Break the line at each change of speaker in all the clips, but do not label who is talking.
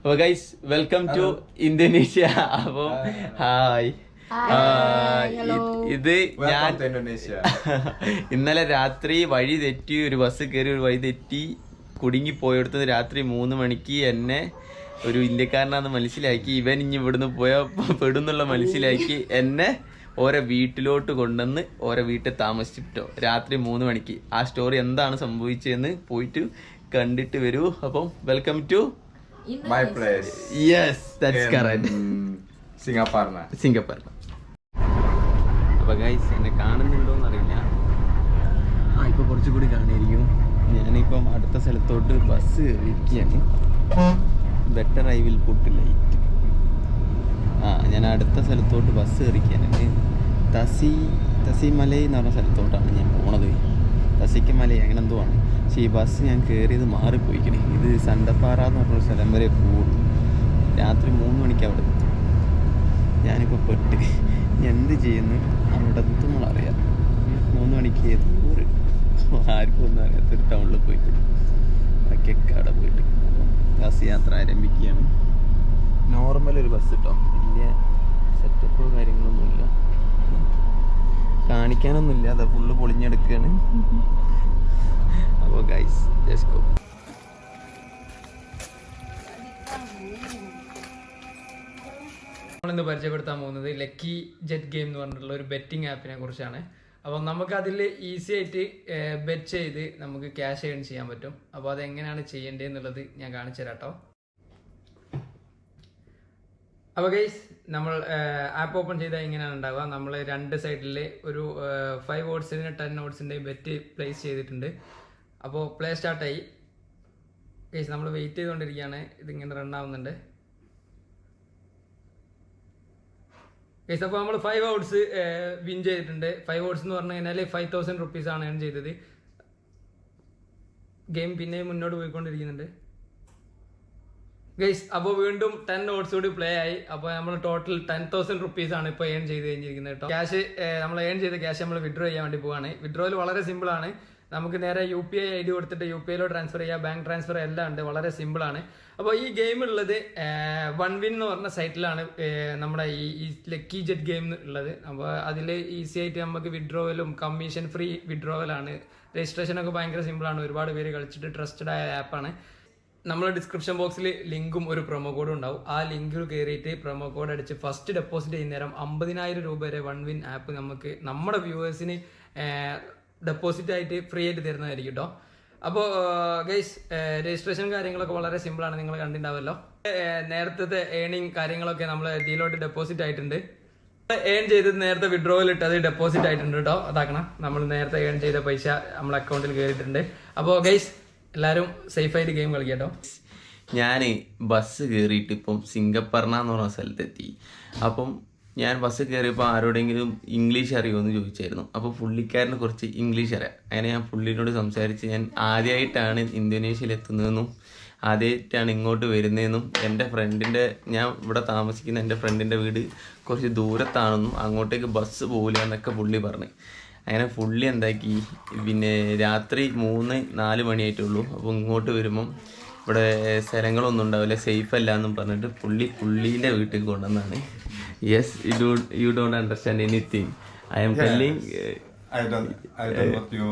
അപ്പൊ guys welcome to Indonesia അപ്പൊ hi. ഇത് ഞാൻ
ഇന്തോനേഷ്യ
ഇന്നലെ രാത്രി വഴി തെറ്റി ഒരു ബസ് കയറി ഒരു വഴി തെറ്റി കുടുങ്ങി പോയെടുത്തത് രാത്രി മൂന്ന് മണിക്ക് എന്നെ ഒരു ഇന്ത്യക്കാരനാന്ന് മനസ്സിലാക്കി. ഇവൻ ഇനി ഇവിടുന്ന് പോയ പെടുന്നുള്ള മനസ്സിലാക്കി എന്നെ ഓരോ വീട്ടിലോട്ട് കൊണ്ടുവന്ന് ഓരോ വീട്ടിൽ താമസിച്ചിട്ടോ രാത്രി മൂന്ന് മണിക്ക്. ആ സ്റ്റോറി എന്താണ് സംഭവിച്ചതെന്ന് പോയിട്ട് കണ്ടിട്ട് വരൂ. അപ്പം welcome to
My place.
Yes, that's
in
correct
Singaparna.
Singapore അപ്പൊ ഗൈസ് എന്നെ കാണുന്നുണ്ടോ എന്നറിയില്ല. ആ ഇപ്പൊ കുറച്ചുകൂടി കാണായിരിക്കും ഞാനിപ്പം അടുത്ത സ്ഥലത്തോട്ട് ബസ് ഇരിക്കുകയാണ് better I will put light ആ ഞാൻ അടുത്ത സ്ഥലത്തോട്ട് ബസ് കയറിയിരിക്കുകയാണ്. തസി തസി മലൈ എന്ന് പറഞ്ഞ സ്ഥലത്തോട്ടാണ് ഞാൻ പോണത്. തസിക്ക് മല അങ്ങനെ എന്തോ ആണ്. പക്ഷേ ഈ ബസ് ഞാൻ കയറിയത് മാറിപ്പോയിക്കണേ ഇത് സണ്ടപ്പാറ എന്ന് പറഞ്ഞൊരു സ്ഥലം വരെ പോകും രാത്രി മൂന്ന് മണിക്ക് അവിടെ ഞാനിപ്പോൾ പെട്ട്. എന്ത് ചെയ്യുന്നു? അവിടെ എത്തുമ്പോൾ അറിയാം. മൂന്ന് മണിക്ക് ഏതോ ആർക്കും ഒന്നും അറിയാത്തൊരു ടൗണിൽ പോയിട്ട്. ബാക്കിയൊക്കെ അവിടെ പോയിട്ട്. ബസ് യാത്ര ആരംഭിക്കുകയാണ്. നോർമൽ ഒരു ബസ് കിട്ടോ വലിയ സെറ്റപ്പോ കാര്യങ്ങളൊന്നുമില്ല കാണിക്കാനൊന്നുമില്ല അത് ഫുള്ള് പൊളിഞ്ഞെടുക്കുകയാണ് അപ്പോൾ ഗൈസ് ലെറ്റ്സ് ഗോ
നമ്മളിന്ന് പരിചയപ്പെടുത്താൻ പോകുന്നത് ലക്കി ജെറ്റ് ഗെയിം എന്ന് പറഞ്ഞിട്ടുള്ള ഒരു ബെറ്റിംഗ് ആപ്പിനെ കുറിച്ചാണ്. അപ്പം നമുക്ക് അതിൽ ഈസി ആയിട്ട് ബെറ്റ് ചെയ്ത് നമുക്ക് ക്യാഷ് ഏൺ ചെയ്യാൻ പറ്റും. അപ്പോൾ അതെങ്ങനെയാണ് ചെയ്യേണ്ടതെന്നുള്ളത് ഞാൻ കാണിച്ചു തരാം കേട്ടോ. അപ്പോൾ ഗൈസ് നമ്മൾ ആപ്പ് ഓപ്പൺ ചെയ്താൽ ഇങ്ങനെയാണ് ഉണ്ടാവുക. നമ്മൾ രണ്ട് സൈഡിൽ ഒരു ഫൈവ് ഓട്സിന് ടെൻ ഓട്സിന്റെ ബെറ്റ് പ്ലേസ് ചെയ്തിട്ടുണ്ട്. അപ്പോൾ പ്ലേ സ്റ്റാർട്ടായി കേസ് നമ്മൾ വെയിറ്റ് ചെയ്തുകൊണ്ടിരിക്കുകയാണ് ഇതിങ്ങനെ റൺ ആവുന്നുണ്ട്. കേസ് അപ്പോൾ നമ്മൾ ഫൈവ് ഔട്ട്സ് വിൻ ചെയ്തിട്ടുണ്ട്. ഫൈവ് ഔട്ട്സ് എന്ന് പറഞ്ഞു കഴിഞ്ഞാൽ ഫൈവ് തൗസൻഡ് റുപ്പീസ് ആണ് ഏൺ ചെയ്തത്. ഗെയിം പിന്നെയും മുന്നോട്ട് പോയിക്കൊണ്ടിരിക്കുന്നുണ്ട്. ഗൈസ് അപ്പോൾ വീണ്ടും ടെൻ ഓട്സ് കൂടി പ്ലേ ആയി. അപ്പോൾ നമ്മൾ ടോട്ടൽ ടെൻ തൗസൻഡ് റുപ്പീസ് ആണ് ഇപ്പോൾ ഏൺ ചെയ്ത് കഴിഞ്ഞിരിക്കുന്നത് കേട്ടോ. ക്യാഷ് നമ്മൾ ഏൺ ചെയ്ത ക്യാഷ് നമ്മൾ വിഡ്രോ ചെയ്യാൻ വേണ്ടി പോവാണ്. വിഡ്രോയിൽ വളരെ സിമ്പിൾ ആണ്. നമുക്ക് നേരെ U P I I D കൊടുത്തിട്ട് യു പി ഐയിലോ ട്രാൻസ്ഫർ ചെയ്യാം. ബാങ്ക് ട്രാൻസ്ഫർ എല്ലാം ഉണ്ട്. വളരെ സിമ്പിൾ ആണ്. അപ്പോൾ ഈ ഗെയിം ഉള്ളത് വൺ വിൻ എന്ന് പറഞ്ഞ സൈറ്റിലാണ് നമ്മുടെ ഈ ഈ ലക്കി ജെറ്റ് ഗെയിം ഉള്ളത്. അപ്പോൾ അതിൽ ഈസി ആയിട്ട് നമുക്ക് വിഡ്രോവലും കമ്മീഷൻ ഫ്രീ വിഡ്രോവലാണ് രജിസ്ട്രേഷൻ ഒക്കെ ഭയങ്കര സിമ്പിളാണ് ഒരുപാട് പേര് കളിച്ചിട്ട് ട്രസ്റ്റഡ് ആയ ആപ്പാണ് നമ്മൾ ഡിസ്ക്രിപ്ഷൻ ബോക്സിൽ ലിങ്കും ഒരു പ്രൊമോ കോഡും ഉണ്ടാവും. ആ ലിങ്കിൽ കയറിയിട്ട് പ്രൊമോ കോഡ് അടിച്ച് ഫസ്റ്റ് ഡെപ്പോസിറ്റ് ചെയ്യുന്ന നേരം അമ്പതിനായിരം രൂപ വരെ വൺ വിൻ ആപ്പ് നമുക്ക് നമ്മുടെ വ്യൂവേഴ്സിന് ഡെപ്പോസിറ്റ് ആയിട്ട് ഫ്രീ ആയിട്ട് തരുന്നതായിരിക്കും കേട്ടോ അപ്പോൾ ഗൈസ് രജിസ്ട്രേഷൻ കാര്യങ്ങളൊക്കെ വളരെ സിമ്പിളാണ് നിങ്ങൾ കണ്ടിട്ടുണ്ടാവല്ലോ നേരത്തെ ഏണിങ് കാര്യങ്ങളൊക്കെ നമ്മൾ ഇതിലോട്ട് ഡെപ്പോസിറ്റ് ആയിട്ടുണ്ട്. ഏൺ ചെയ്തത് നേരത്തെ വിഡ്രോയിൽ ഇട്ടത് ഡെപ്പോസിറ്റ് ആയിട്ടുണ്ട് കേട്ടോ അതാക്കണം. നമ്മൾ നേരത്തെ ഏൺ ചെയ്ത പൈസ നമ്മളെ അക്കൗണ്ടിൽ കയറിയിട്ടുണ്ട്. അപ്പോൾ ഗൈസ് എല്ലാവരും സേഫായിട്ട് ഗെയിം കളിക്കട്ടോ കേട്ടോ
ഞാൻ ബസ് കയറിയിട്ട് ഇപ്പം സിംഗപ്പർണ എന്ന് പറഞ്ഞ സ്ഥലത്തെത്തി. അപ്പം ഞാൻ ബസ്സിൽ കയറിയപ്പോൾ ആരോടെങ്കിലും ഇംഗ്ലീഷ് അറിയുമോ എന്ന് ചോദിച്ചായിരുന്നു. അപ്പോൾ പുള്ളിക്കാരന് കുറച്ച് ഇംഗ്ലീഷ് അറിയാം. അങ്ങനെ ഞാൻ പുള്ളിനോട് സംസാരിച്ച് ഞാൻ ആദ്യമായിട്ടാണ് ഇന്തോനേഷ്യയിൽ എത്തുന്നതെന്നും ആദ്യമായിട്ടാണ് ഇങ്ങോട്ട് വരുന്നതെന്നും എന്റെ ഫ്രണ്ടിന്റെ ഞാൻ ഇവിടെ താമസിക്കുന്ന എന്റെ ഫ്രണ്ടിന്റെ വീട് കുറച്ച് ദൂരത്താണെന്നും അങ്ങോട്ടേക്ക് ബസ് പോകില്ല എന്നൊക്കെ പുള്ളി പറഞ്ഞു. അങ്ങനെ പുള്ളി എന്താക്കി? പിന്നെ രാത്രി മൂന്ന് നാല് മണിയായിട്ടുള്ളൂ. അപ്പോൾ ഇങ്ങോട്ട് വരുമ്പം ഇവിടെ സ്ഥലങ്ങളൊന്നും ഉണ്ടാവില്ല സേഫ് അല്ല എന്നും പറഞ്ഞിട്ട് പുള്ളി പുള്ളീന്റെ വീട്ടിൽ കൊണ്ടുവന്നാണ് yes you you don't understand anything I'm telling
I don't, I don't what you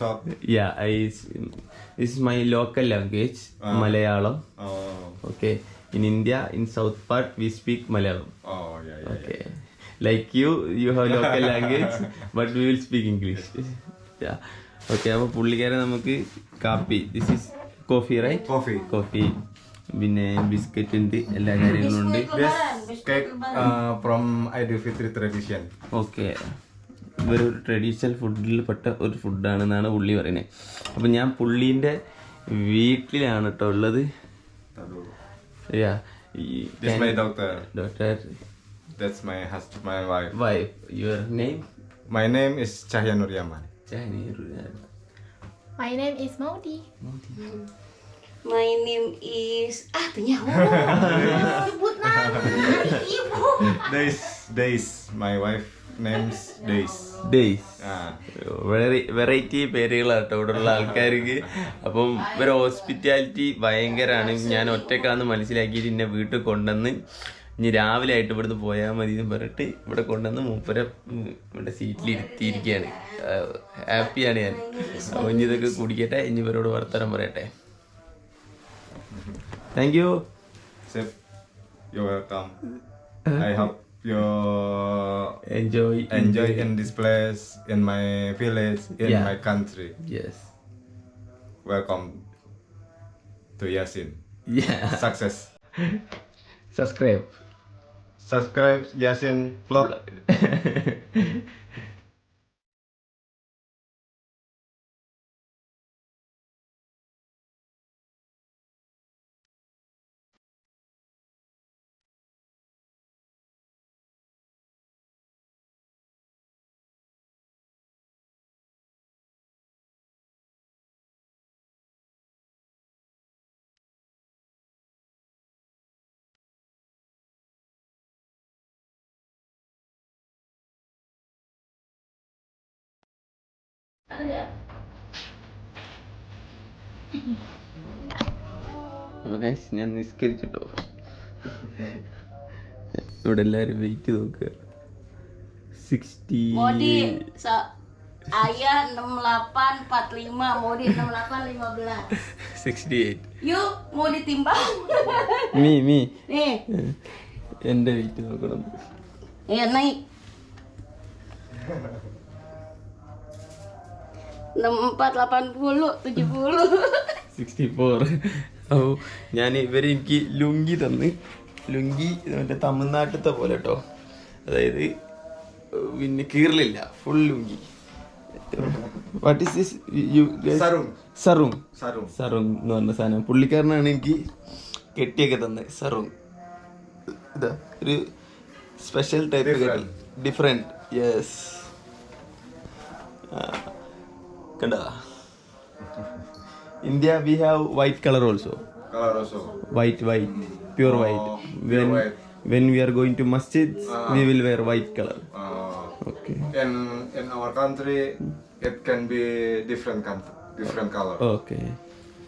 talk.
Yeah I is my local language Malayalam
Oh,
okay in India in south part we speak Malayalam
oh yeah, yeah.
Okay. Like you, you have local language, but we will speak English. yeah. Okay, അപ്പോൾ പുള്ളിക്കാരെ നമുക്ക് കാപ്പി this is coffee right
coffee
coffee പിന്നെ biscuit ഉണ്ട് എല്ലാ കാര്യങ്ങളും ഉണ്ട്.
From.
Okay ഇതൊരു ട്രഡീഷണൽ ഫുഡിൽ പെട്ട ഒരു ഫുഡാണെന്നാണ് പുള്ളി പറയുന്നത് അപ്പം ഞാൻ പുള്ളീന്റെ വീട്ടിലാണ് കേട്ടോ ഉള്ളത്. Doctor
That's my husband, my wife.
Wife your name?
My name is Cahya Nur Yaman.
My name is Maudi.
My name is ah penyawa. Sebut nama ibu.
Days, days. My wife names Days.
Days
വളരെ
variety പേരുകളാട്ടോ ഇവിടെ ഉള്ള ആൾക്കാർക്ക് അപ്പം ഇവരെ hospitality ഭയങ്കരമാണ് ഞാൻ ഒറ്റക്കാന്ന് മനസ്സിലാക്കിയിട്ട് എന്നെ വീട്ടിൽ കൊണ്ടുവന്ന് ഇനി രാവിലെ ആയിട്ട് ഇവിടുന്ന് പോയാൽ മതി എന്ന് പറഞ്ഞിട്ട് ഇവിടെ കൊണ്ടുവന്ന് മൂപ്പരെ ഇവിടെ സീറ്റിൽ ഇരുത്തിയിരിക്കുകയാണ് ഹാപ്പിയാണ് ഞാൻ. അപ്പോൾ ഇനി ഇതൊക്കെ കുടിക്കട്ടെ. ഇനി ഇവരോട് വർത്തമാനം പറയട്ടെ.
Thank you you
enjoy
enjoy. in this place, in my village, in
Yeah.
my country.
Yes
Welcome to Yasin.
yeah.
Success.
Subscribe
Subscribe Yasin vlog.
ഞാൻ നിസ്കരിച്ചിട്ടോ? ഇവിടെ എല്ലാരും വെയിറ്റ് നോക്കുക sixty
Modi se ayah 6845 Modi 6815
sixty eight
Yuk mau ditimbang
മീ മീ.
Nih
എന്റെ weight നോക്കണം.
Ya naik enam empat delapan puluh tujuh puluh.
Sixty four അപ്പോൾ ഞാൻ ഇവർ എനിക്ക് ലുങ്കി തന്ന്. ലുങ്കി മറ്റേ തമിഴ്നാട്ടിലത്തെ പോലെ കേട്ടോ അതായത് പിന്നെ കീറലില്ല full lungi. What is this you
സറൂം
സറൂം
സറൂം
സറൂം എന്ന് പറഞ്ഞ സാധനം. പുള്ളിക്കാരനാണ് എനിക്ക് കെട്ടിയൊക്കെ തന്നത് സറൂം ഇതാ ഒരു സ്പെഷ്യൽ ടൈപ്പ് കെട്ടി. ഡിഫറെന്റ് യെസ് കണ്ട India we have white colour also
Color also.
white white pure white when
white.
when we are going to masjid we will wear white color
Uh,
okay
in in our country, it can be different country, different color.
okay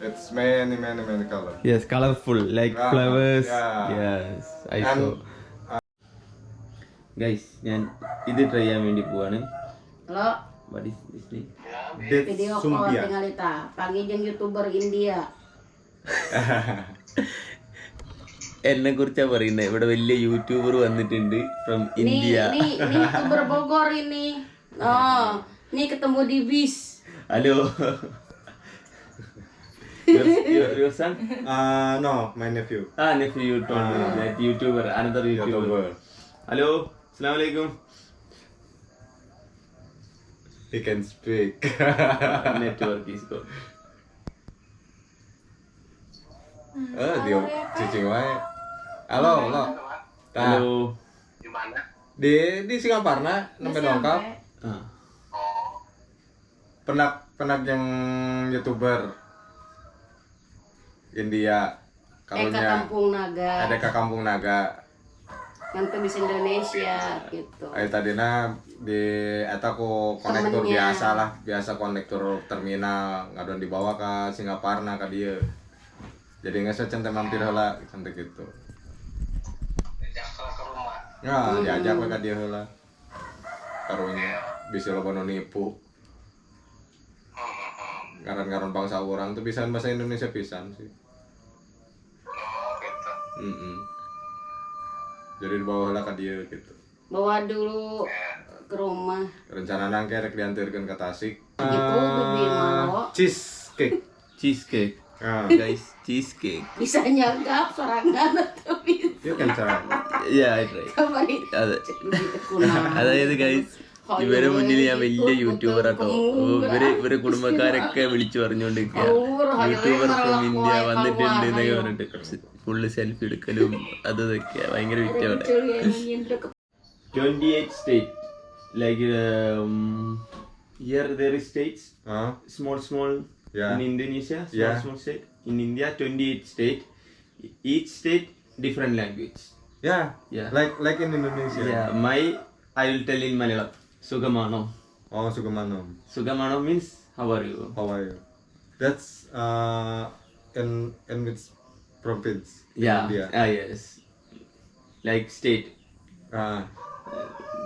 It's many many many color.
yes colorful like
Ah,
flowers
yeah.
yes i
And-
saw guys ഞാൻ ഇത് try ചെയ്യാൻ വേണ്ടി പോവാണ്
Lo
what is this name
Death
video call
sumpia.
panggil yang youtuber India
എന്നെ കുറിച്ചാ പറയുന്നത് ഇവിടെ വലിയ YouTuber വന്നിട്ടുണ്ട് from
Nih,
India
nih, nih youtuber Bogor ini. Oh, nih ketemu di bis.
Hello your, your son
Uh, no, my nephew.
Ah, nephew, you told me
He can speak.
Network is good.
Eh, dia cicing wae. Halo, halo. Tah,
Hello.
di di Singaparna nembe dongkap.
Ah,
Penak penak yang youtuber India.
Eh ke
Kalunya
Kampung Naga.
ada ke Kampung Naga.
Nanti bisa Indonesia gitu.
Ayo tadina di eta ku konektor
Temennya.
biasa lah, biasa konektor terminal ngadon dibawa ke Singaparna ke dia. Jadi nggak secente mampir heula cantik gitu. Ya, diajak we ka dia heula. Karunya bisa lo nu nipu. Ngaran-ngaran bangsa orang tuh bisa bahasa Indonesia pisan sih. Mm Jadi dibawa heula ka dia gitu.
Bawa dulu ke rumah.
rencana nangke rek diantarkan ke Tasik
Gitu bibi mau.
cheesecake
cheesecake.
ah
Guys, cheesecake.
Bisa nyagap serangan atau bisa.
you can try
Yeah, I try.
Kamar itu.
അതെ
Kunang.
അതായത് guys ഇവരെ മുന്നിൽ ഞാൻ വലിയ YouTuber ആട്ടോ ഇവര് ഇവരെ കുടുംബക്കാരൊക്കെ വിളിച്ചു പറഞ്ഞുകൊണ്ടിരിക്കുക യൂട്യൂബർ ഫ്രം ഇന്ത്യ വന്നിട്ടുണ്ട് എന്നൊക്കെ പറഞ്ഞിട്ട് ഫുള്ള് സെൽഫി എടുക്കലും അത് ഇതൊക്കെ ഭയങ്കര വിറ്റവിടെ
Kecil ya ingin deket.
28 state like um, here there is states
ah
small small
Yeah.
in Indonesia small
Yeah.
small state in India 28 state each state different language
yeah
Yeah.
like like in Indonesia
yeah my I will tell in Malayalam. Sugamano.
Oh, Sugamano.
Sugamano means how are you?
How are you? That's uh, in in which province? In
Yeah.
India.
Ah yes. Like state.
Ah,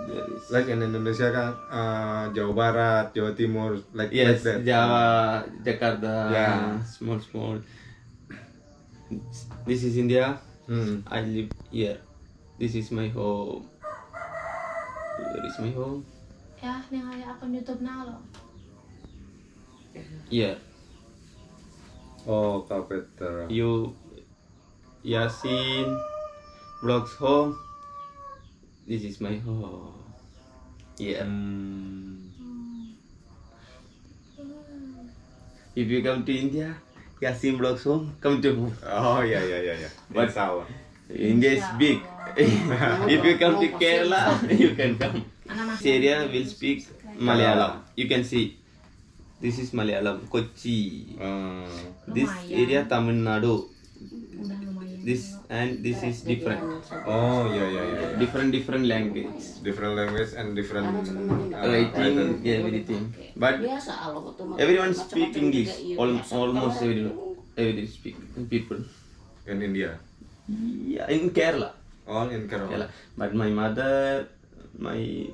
There is.
like in Indonesia kan uh, Jawa Barat, Jawa Timur, like
Yes,
like that.
Java, Jakarta,
Yeah.
small small. This is India.
Hmm.
I live here. This is my home. Where is my home?
Ya, ini kayak akun YouTube nah lo.
Here.
Oh, Kapeter.
You Yasin vlogs home. This is my home. Yeah. If you come to India, Yasin vlogs home, come to home.
Oh yeah yeah yeah ya.
But-
That's our.
India is big. if you come to Kerala, you can come. This area will speak Malayalam. You can see. This is Malayalam, Kochi.
Uh,
This area Tamil Nadu.
Udah lumayan.
This and this is different.
oh yeah yeah ya. ya.
Different different language.
Different language and different uh,
Writing, everything. But
biasa kalau ketemu
everyone
macam-macam
speak English.
iya,
Al- almost
Kalau
every every speak people.
in India.
Yeah, in Kerala.
All in Kerala.
Kerala. But my mother, my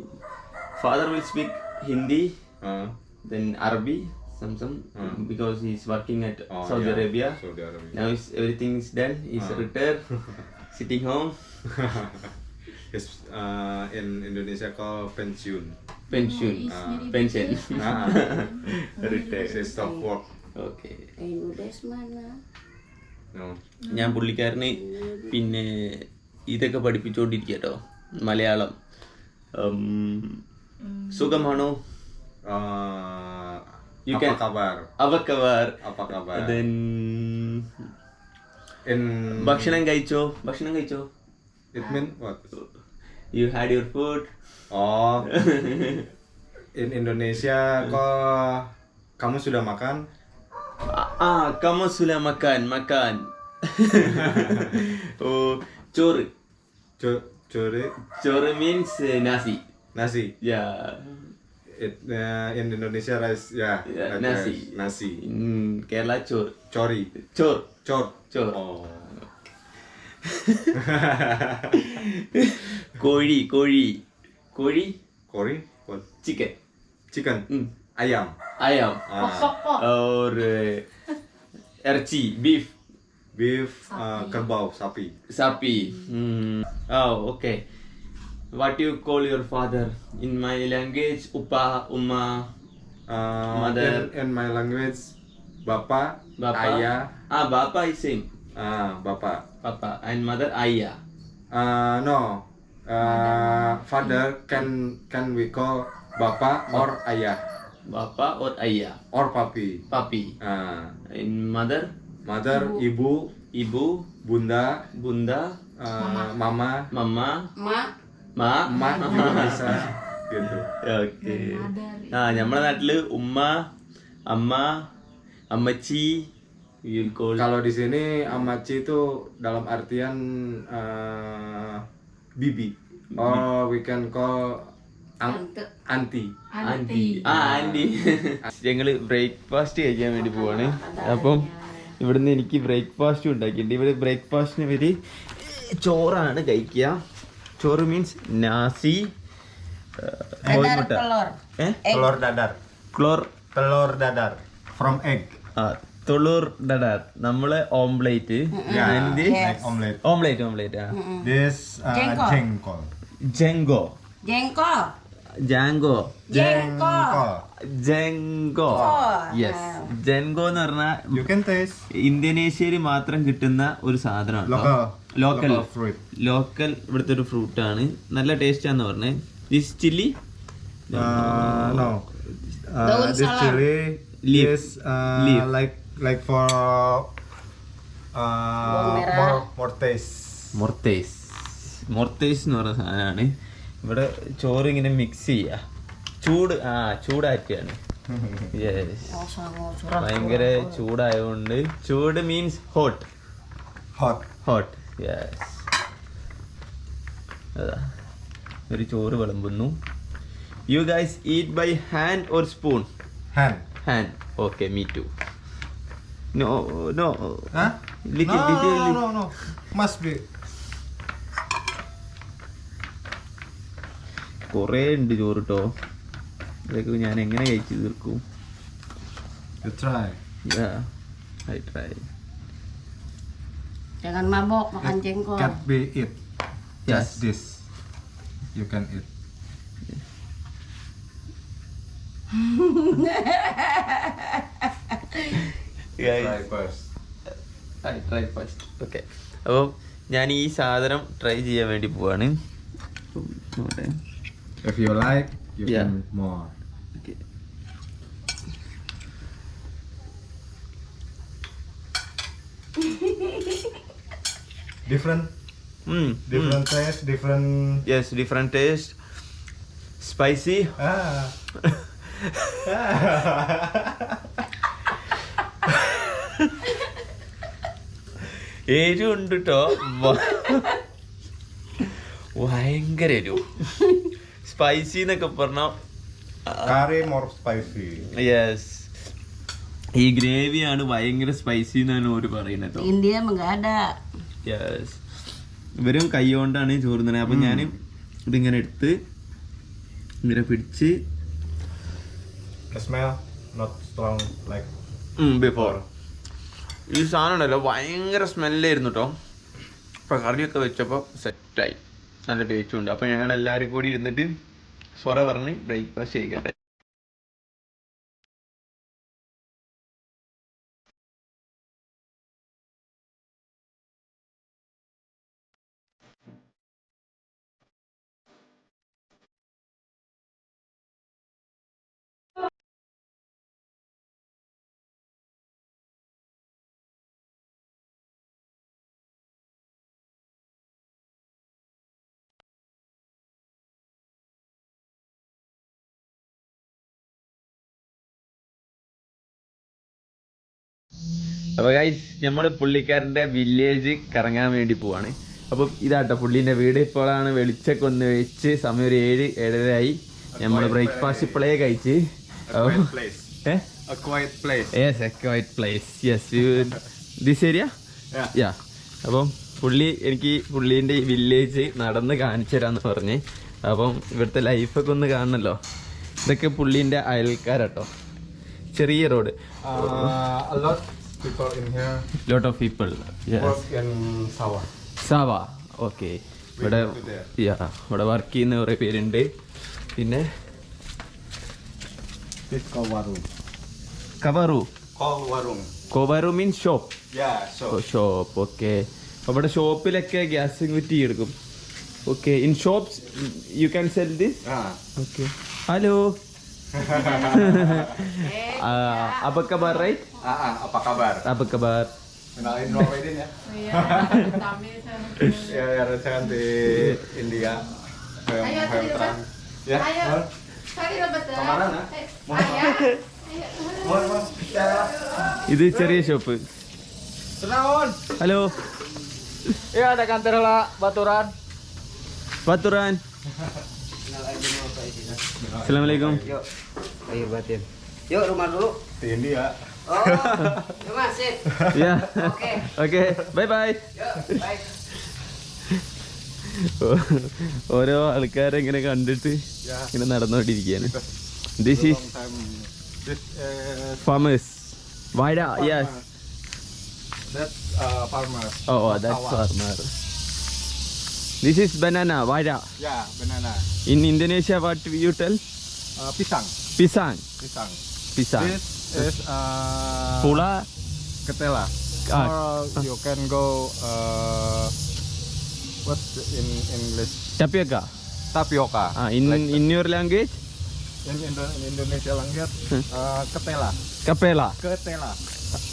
father will speak Hindi,
Uh,
then Arabic, some some,
Hmm.
because he's working at
oh,
Saudi
yeah.
Arabia.
Saudi Arabia.
Now is everything is done. He's
Ah.
retired, sitting home,
It's uh, in Indonesia called pensiun.
pension,
Ah.
pension.
Ah,
retired.
It's stop work.
Okay.
Indonesia mana
No.
ഞാൻ പുള്ളിക്കാരന് പിന്നെ ഇതൊക്കെ പഠിപ്പിച്ചുകൊണ്ടിരിക്കുക കേട്ടോ മലയാളം ഉം, സുഖമാണോ
Uh,
You
apa
can-
kabar?
അവക്കവർ
Apa kabar?
then
In
ഭക്ഷണം കഴിച്ചോ ഭക്ഷണം കഴിച്ചോ
it mean what?
You had your food
Oh, in Indonesia kok kamu sudah makan?
ആ kamu sudah makan makan oh ചോറ്
Co- Curi
ചോറ് means nasi
nasi.
ya
It, uh, in Indonesia rice ya.
Ya,
like
nasi.
rice. Nasi.
in Kerala ചോറ്
Cori.
ചോറ്
Cor.
ചോറ്
Oh.
കോഴി കോഴി കോഴി
Kori. What?
Chicken
Chicken.
ഉം.
Ayam.
അയാം
Ah.
Pokok.
और ഇറച്ചി beef
Beef. Uh, kerbau. Sapi.
sapi hmm. oh okay what you call your father? In my language upa umma
Uh,
Mother.
In, in my language, Bapak,
bapa
Ayah,
ah bapa is same.
Ah Bapak.
papa and mother ayah
Uh, no, uh, father can can we call Bapak or Ayah
bapa or ayah
or Papi.
papi.
Uh,
in mother?
Mother, ibu,
ibu
bunda,
bunda?
Uh, mama,
mama.
Mak
ma
juga bisa gitu.
Okay. ആ നമ്മളെ നാട്ടിൽ ഉമ്മ അമ്മ അമ്മച്ചി you call
Kalau di sini amaci itu dalam artian uh, bibi. Oh, we can call ang- auntie.
Anti ആ anti ഞങ്ങൾ breakfast കഴിക്കാൻ വേണ്ടി പോവാണ്. അപ്പം ഇവിടുന്ന് എനിക്ക് ബ്രേക്ക്ഫാസ്റ്റ് ഉണ്ടാക്കിയിട്ടുണ്ട്. ഇവിടെ ബ്രേക്ക്ഫാസ്റ്റിന് ഇവർ ചോറാണ് കഴിക്കുക. ചോറ് മീൻസ് നാസി കോഴിമുട്ട. തൊള്ളൂർ ഡഡാർ നമ്മളെ ഓംപ്ലേറ്റ് ഓംപ്ലേറ്റ് ഓംപ്ലേറ്റ് ജെങ്കോ ജാങ്കോ ജെങ്കോ യെസ് ജെങ്കോ എന്ന് പറഞ്ഞാൽ ഇന്തോനേഷ്യയിൽ മാത്രം കിട്ടുന്ന ഒരു സാധനമാണ്. ലോക്കൽ ലോക്കൽ ഇവിടുത്തെ ഒരു ഫ്രൂട്ട് ആണ്. നല്ല ടേസ്റ്റ് ആന്ന് പറഞ്ഞേ. This
chilli no.
Daun
this
salam.
chili
Leaf.
is uh,
Leaf.
like like for uh,
more
more taste more taste
more taste എന്ന് പറഞ്ഞ സാധനമാണ്. ഇവിടെ ചോറ് ഇങ്ങനെ മിക്സ് ചെയ്യുക ചൂട് ആ ചൂടാക്കിയാണ് ഭയങ്കര ചൂടായതുകൊണ്ട് ചൂട് means hot
hot
hot yes അതാ. ഒരു ചോറ് വിളമ്പുന്നു. You guys eat by
hand
or spoon Hand. Hand okay
me
too
no no no, no. Must be.
കുറേ ഉണ്ട് ചോറ് കേട്ടോ ഇതൊക്കെ ഞാൻ എങ്ങനെ കഴിച്ചു തീർക്കും.
I try
Jangan mabok makan jengkol.
Can be eat.
Yes.
Just this. You can eat. Try first.
I try first okay അപ്പം ഞാൻ ഈ സാധനം ട്രൈ ചെയ്യാൻ വേണ്ടി പോവാണ് നോക്കട്ടെ.
If you like, you
Yeah.
can more. Different,
Mm,
different mm. taste, different.
yes different taste spicy
Ah.
എരിവ് ഉണ്ട് കേട്ടോ ഭയങ്കര എരിവ് സ്പൈസി എന്നൊക്കെ പറഞ്ഞ
more spicy.
യെസ് ഈ ഗ്രേവിയാണ് ഭയങ്കര സ്പൈസി എന്നാണ് ഓര് പറയുന്നത് കേട്ടോ ഇവരും കൈ കൊണ്ടാണ് ചോറുന്നത്. അപ്പൊ ഞാൻ ഇതിങ്ങനെ എടുത്ത് ഇങ്ങനെ പിടിച്ച്
The smell not strong like
before ഈ സാധനം ഉണ്ടല്ലോ ഭയങ്കര സ്മെല്ലായിരുന്നു കേട്ടോ അപ്പൊ കറിയൊക്കെ വെച്ചപ്പോൾ സെറ്റായി നല്ല ടേസ്റ്റും ഉണ്ട്. അപ്പൊ ഞങ്ങൾ എല്ലാവരും കൂടി ഇരുന്നിട്ട് സ്വറ പറഞ്ഞ് ബ്രേക്ക്ഫാസ്റ്റ് ചെയ്യട്ടെ. അപ്പൊ ഗൈസ് നമ്മൾ പുള്ളിക്കാരന്റെ വില്ലേജ് കറങ്ങാൻ വേണ്ടി പോവാണ്. അപ്പം ഇതാട്ടോ പുള്ളിന്റെ വീട്. ഇപ്പോഴാണ് വെളിച്ചൊക്കെ ഒന്ന് വെച്ച് സമയം ഒരു ഏഴ് ഏഴരയായി. നമ്മൾ ബ്രേക്ക്ഫാസ്റ്റ് ഇപ്പോഴേ കഴിച്ച്. This area. യാ അപ്പം പുള്ളി എനിക്ക് പുള്ളീന്റെ ഈ വില്ലേജ് നടന്ന് കാണിച്ചു തരാന്ന് പറഞ്ഞ്. അപ്പം ഇവിടുത്തെ ലൈഫൊക്കെ ഒന്ന് കാണണല്ലോ. ഇതൊക്കെ പുള്ളീന്റെ അയൽക്കാരട്ടോ. ചെറിയ
road people in here
Lot of people. Yes.
work in Sawa.
Sawa. Okay. ഇവിടെ ഇവിടെ വർക്ക് ചെയ്യുന്ന കുറേ പേരുണ്ട് പിന്നെ. കവറു. കോവറു മീൻസ് ഷോപ്പ് ഷോപ്പ് ഓക്കെ അവിടെ ഷോപ്പിലൊക്കെ ഗ്യാസ് കുറ്റി എടുക്കും okay in shops you can sell this
ah,
okay hello apa kabar right
ah, ah, apa kabar?
apa kabar
Kenalin dong Aidin ya. ya, ya rencana di India. Yang
Ayo,
yang
tadi
terang.
lepas.
Ya.
Ayo.
Mohon.
Sorry lo betul.
Kemana, nak?
Eh,
Mohon.
Ayah.
Mohon, mohon. Ya.
ഇത് ചെറിയ shop
Senaon.
Hello
Ya ada kantor lah Baturan.
പത്തുറാൻ അസ്സലാമലൈക്കും
Ayo batin. Yuk rumah dulu.
Di India.
Oh, rumah sip.
യാ
Oke.
Okay bye bye
Yuk, baik.
ഓരോ ആൾക്കാരെ ഇങ്ങനെ കണ്ടിട്ട് ഇങ്ങനെ നടന്നുകൊണ്ടിരിക്കുകയാണ് ദിസ് ഈസ് ഫാമേഴ്സ് വാഴ yes
that's farmer.
Oh oh that's farmer This is banana vazha
Yeah, banana.
In Indonesia what you tell
Uh, pisang.
പിസാങ്
Pisang.
പിസാങ്
This is uh,
പുള
ketela.
Ah.
Or you can go uh, what in English
tapioca
tapioca.
ആ in
Like
in your language
in, Indo- in Indonesia language
Hmm.
uh, ketela.
Kappela
Ketela.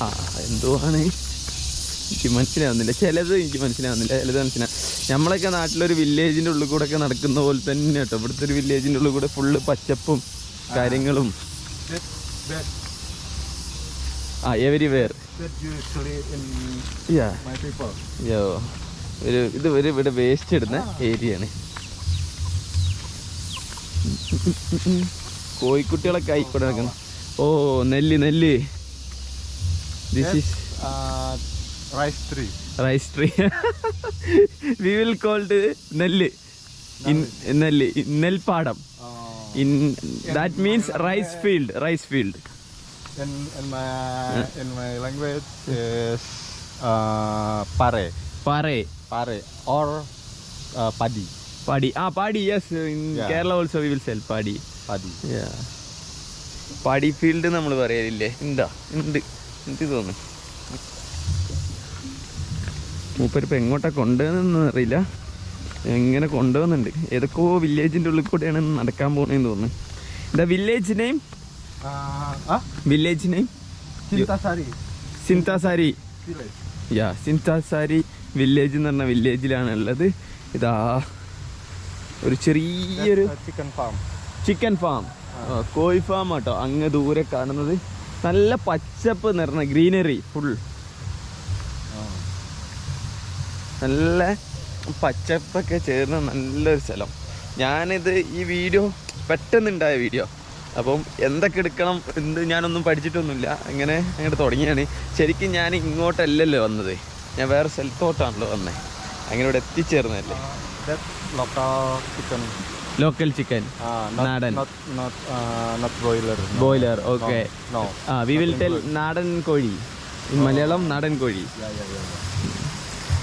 ആ എന്തോ ആണ് എനിക്ക് മനസ്സിലാവുന്നില്ല ചിലത് എനിക്ക് മനസ്സിലാവുന്നില്ല ചിലത് മനസ്സിലാവും നമ്മളൊക്കെ നാട്ടിലൊരു വില്ലേജിന്റെ ഉള്ളിൽ കൂടെ ഒക്കെ നടക്കുന്ന പോലെ തന്നെ കേട്ടോ ഇവിടുത്തെ ഒരു വില്ലേജിന്റെ ഉള്ളിൽ കൂടെ ഫുള്ള് പച്ചപ്പും കാര്യങ്ങളും. ആ എവരി
in
യാ ഒരു ഇത് ഒരു ഇവിടെ വേസ്റ്റ് ഇടുന്ന ഏരിയ ആണ് കോഴിക്കുട്ടികളൊക്കെ ആയിക്കോട്ടെ നടക്കണം ഓ നെല്ല് നെല്ല്. This
is rice tree.
Rice tree we will called നെല്ല് നെല്ല് നെൽപ്പാടം in that means rice field rice field
in in my in my language is uh, pare,
പാറേ
pare. Or uh, padi,
പാടി ആ പാടി yes in
Yeah.
Kerala also we will sell പാടി
padi.
പാടി field നമ്മൾ പറയലില്ലേ? എന്താ ഉണ്ട് എനിക്ക് തോന്നുന്നു. മൂപ്പരിപ്പോൾ എങ്ങോട്ടാ കൊണ്ടുവന്നതെന്ന് അറിയില്ല. എങ്ങനെ കൊണ്ടുവന്നുണ്ട് ഏതൊക്കെയോ വില്ലേജിന്റെ ഉള്ളിൽ കൂടെയാണ് നടക്കാൻ പോകുന്നതെന്ന് തോന്നുന്നു. The
village name
village name
Cintasari
Cintasari
village.
Yeah Cintasari village എന്ന് പറഞ്ഞ വില്ലേജിലാണ് ഉള്ളത്. ഇതാ ഒരു ചെറിയൊരു
ചിക്കൻ ഫാം.
ചിക്കൻ ഫാം കോഴി ഫാം ആട്ടോ. അങ്ങ് ദൂരെ കാണുന്നത്. നല്ല പച്ചപ്പ് നിറഞ്ഞ ഗ്രീനറി ഫുൾ നല്ല പച്ചപ്പൊക്കെ ചേർന്ന നല്ലൊരു സ്ഥലം. ഞാനിത് ഈ വീഡിയോ പെട്ടെന്നുണ്ടായ വീഡിയോ. അപ്പം എന്തൊക്കെ എടുക്കണം എന്ത് ഞാനൊന്നും പഠിച്ചിട്ടൊന്നുമില്ല. അങ്ങനെ അങ്ങോട്ട് തുടങ്ങിയാണ്. ശരിക്കും ഞാൻ ഇങ്ങോട്ടല്ലല്ലോ വന്നത്. ഞാൻ വേറെ സ്ഥലത്തോട്ടാണല്ലോ വന്നത് അങ്ങനെ ഇവിടെ
എത്തിച്ചേർന്നല്ലേ.
ലോക്കൽ ചിക്കൻ നാടൻ. Boiler
okay.
ആ വി വിൽ ടെൽ. നാടൻ കോഴി. ഇൻ മലയാളം നാടൻ കോഴി.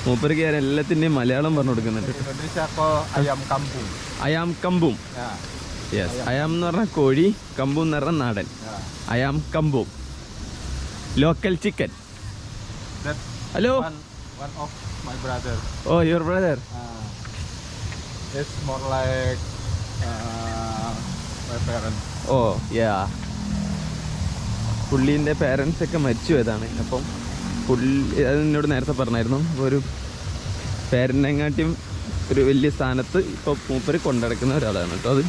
മൂപ്പർക്ക് ഞാൻ എല്ലാത്തിന്റെയും മലയാളം പറഞ്ഞു കൊടുക്കുന്നുണ്ട്. അയാം കമ്പും. യെസ് അയാം എന്ന് പറഞ്ഞാൽ കോഴി കമ്പും എന്ന് പറഞ്ഞാൽ നാടൻ. I am കമ്പും local
chicken
hello
one one of my brother.
Oh your
brother it's more like my parents.
Oh yeah പുള്ളീന്റെ parents ഒക്കെ മരിച്ചു പോയതാണ് അപ്പം പുള്ളി അത് എന്നോട് നേരത്തെ പറഞ്ഞായിരുന്നു. അപ്പോൾ ഒരു പേരനെങ്ങാട്ടിയും ഒരു വലിയ സ്ഥാനത്ത് ഇപ്പോൾ മൂപ്പര് കൊണ്ടടക്കുന്ന ഒരാളാണ് കേട്ടോ അത്.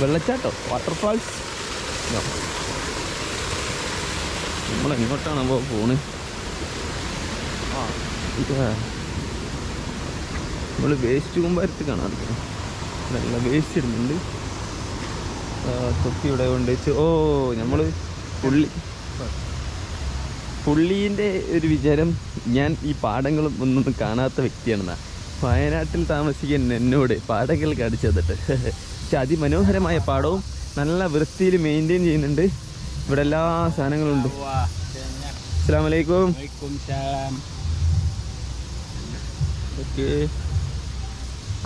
വെള്ളച്ചാട്ടോ വാട്ടർഫാൾസ് നമ്മൾ എങ്ങോട്ടാണ് അപ്പോൾ ഇതാ. നമ്മൾ വേസ്റ്റ് കുമ്പാരത്ത് കാണാൻ നല്ല വേസ്റ്റ് ഇടുന്നുണ്ട്. തൊപ്പി ഇവിടെ കൊണ്ട് വെച്ച് ഓ നമ്മൾ പുള്ളി പുള്ളീന്റെ ഒരു വിചാരം ഞാൻ ഈ പാടങ്ങളും ഒന്നും കാണാത്ത വ്യക്തിയാണെന്നാ. വയനാട്ടിൽ താമസിക്കുന്ന എന്നോട് പാടങ്ങൾ കാണിച്ചു തന്നിട്ട്. പക്ഷെ അതിമനോഹരമായ പാടവും നല്ല വൃത്തിയിൽ മെയിന്റെയിൻ ചെയ്യുന്നുണ്ട്. ഇവിടെ എല്ലാ സാധനങ്ങളും ഉണ്ട് അസ്സാമലൈക്കും ഓക്കെ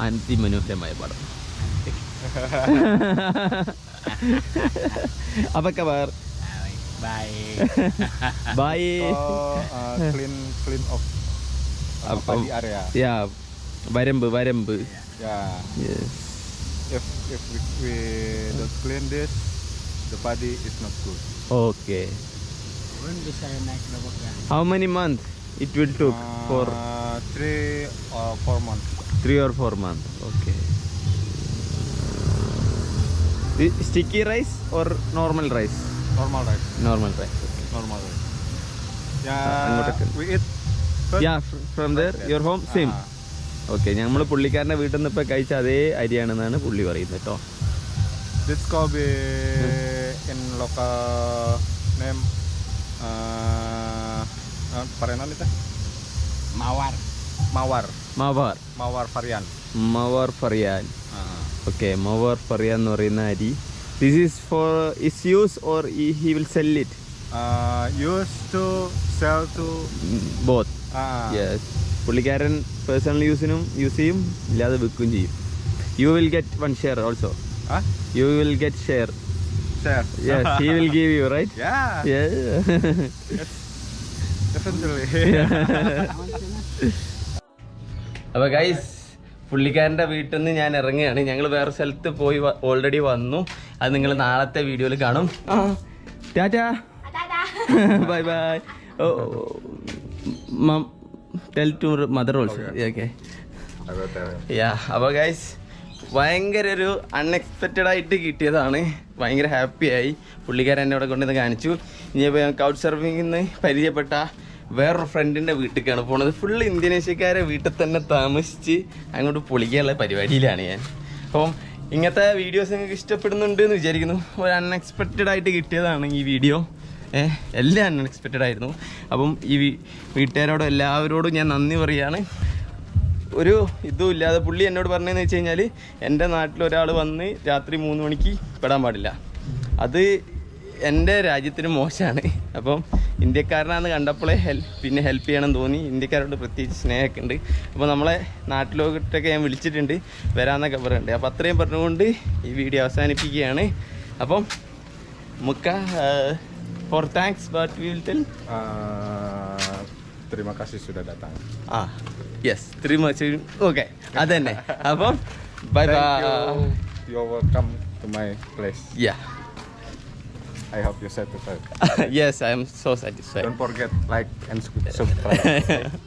അതിമനോഹരമായ പാടം. അപ്പൊക്കെ kabar? Baik.
Oh, uh, clean clean of uh,
Apa-
padi area.
Ya, Varembu, Varembu.
Yeah.
Yes.
If if we, we don't clean this, the padi is not good.
Okay. How many months it will took for
Uh, three or four months.
three or four months? Okay. Sticky rice or normal rice?
Normal rice.
Normal rice.
Normal rice. Yeah. We eat.
Yeah, from there, your home, same.
Ah,
okay നമ്മൾ പുള്ളിക്കാരന്റെ വീട്ടിൽ നിന്ന് ഇപ്പോൾ കഴിച്ച അതേ അരിയാണെന്നാണ് പുള്ളി പറയുന്നത് കേട്ടോ
local name. Uh, uh, parenal itu? Mawar. Mawar.
Mawar
Mawar varian.
Mawar ഫറിയാൻ
Ah.
Okay Mawar ഫറിയാൻ എന്ന് പറയുന്ന അരി this is for is use or he will sell it?
Uh, used to sell to.
Both.
Ah.
Yes പുള്ളിക്കാരൻ personal യൂസിനും use ചെയ്യും ഇല്ലാതെ വിൽക്കുകയും ചെയ്യും you will get one share also
Huh?
You will get share
Share.
Yes he will give you right
Yeah. Definitely.
അപ്പൊ guys പുള്ളിക്കാരന്റെ വീട്ടിൽ നിന്ന് ഞാൻ ഇറങ്ങുകയാണ് ഞങ്ങൾ വേറെ സ്ഥലത്ത് പോയി ഓൾറെഡി വന്നു അത് നിങ്ങൾ നാളത്തെ വീഡിയോയിൽ കാണും. Tata. Bye bye. Oh tell to mother also okay yeah അപ്പോൾ ഗൈസ് ഭയങ്കര ഒരു അൺഎക്സ്പെക്റ്റഡ് ആയിട്ട് കിട്ടിയതാണ്. ഭയങ്കര ഹാപ്പിയായി പുള്ളിക്കാരൻ എന്നെ ഇവിടെ കൊണ്ടുവന്ന് കാണിച്ചു. ഇനി കൗട്ട് സർഫിങ്ങിൽ നിന്ന് പരിചയപ്പെട്ട വേറൊരു ഫ്രണ്ടിന്റെ വീട്ടിലേക്കാണ് പോണത്. ഫുൾ ഇന്ത്യനേഷ്യക്കാരെ വീട്ടിൽ തന്നെ താമസിച്ച് അങ്ങോട്ട് പൊളിക്കാനുള്ള പരിപാടിയിലാണ് ഞാൻ. അപ്പം ഇങ്ങനത്തെ വീഡിയോസ് നിങ്ങൾക്ക് ഇഷ്ടപ്പെടുന്നുണ്ട് എന്ന് വിചാരിക്കുന്നു. ഒരു അൺഎക്സ്പെക്റ്റഡ് ആയിട്ട് കിട്ടിയതാണ് ഈ വീഡിയോ എല്ലാം അൺഎക്സ്പെക്റ്റഡ് ആയിരുന്നു. അപ്പം ഈ വീട്ടുകാരോടും എല്ലാവരോടും ഞാൻ നന്ദി പറയുകയാണ് ഒരു ഇതും ഇല്ലാതെ പുള്ളി എന്നോട് പറഞ്ഞതെന്ന് വെച്ച് കഴിഞ്ഞാൽ എന്റെ നാട്ടിലൊരാൾ വന്ന് രാത്രി മൂന്ന് മണിക്ക് പെടാൻ പാടില്ല. അത് എന്റെ രാജ്യത്തിന് മോശമാണ്. അപ്പം ഇന്ത്യക്കാരനാന്ന് കണ്ടപ്പോഴേ ഹെൽപ്പ് പിന്നെ ഹെൽപ്പ് ചെയ്യണം തോന്നി. ഇന്ത്യക്കാരോട് പ്രത്യേകിച്ച് സ്നേഹമൊക്കെ ഉണ്ട് അപ്പോൾ നമ്മളെ നാട്ടിലോട്ടൊക്കെ ഞാൻ വിളിച്ചിട്ടുണ്ട്. വരാമെന്നൊക്കെ പറയുന്നുണ്ട് അപ്പോൾ അത്രയും പറഞ്ഞുകൊണ്ട് ഈ വീഡിയോ അവസാനിപ്പിക്കുകയാണ്. അപ്പം മുക്ക for thanks but will
tell terima kasih sudah datang.
ആ യെസ് terima kasih ഓക്കെ അതന്നെ. അപ്പം bye bye
you you. You're welcome to my place.
യാ
I hope you're satisfied.
yes, I'm so satisfied.
Don't forget like and subscribe.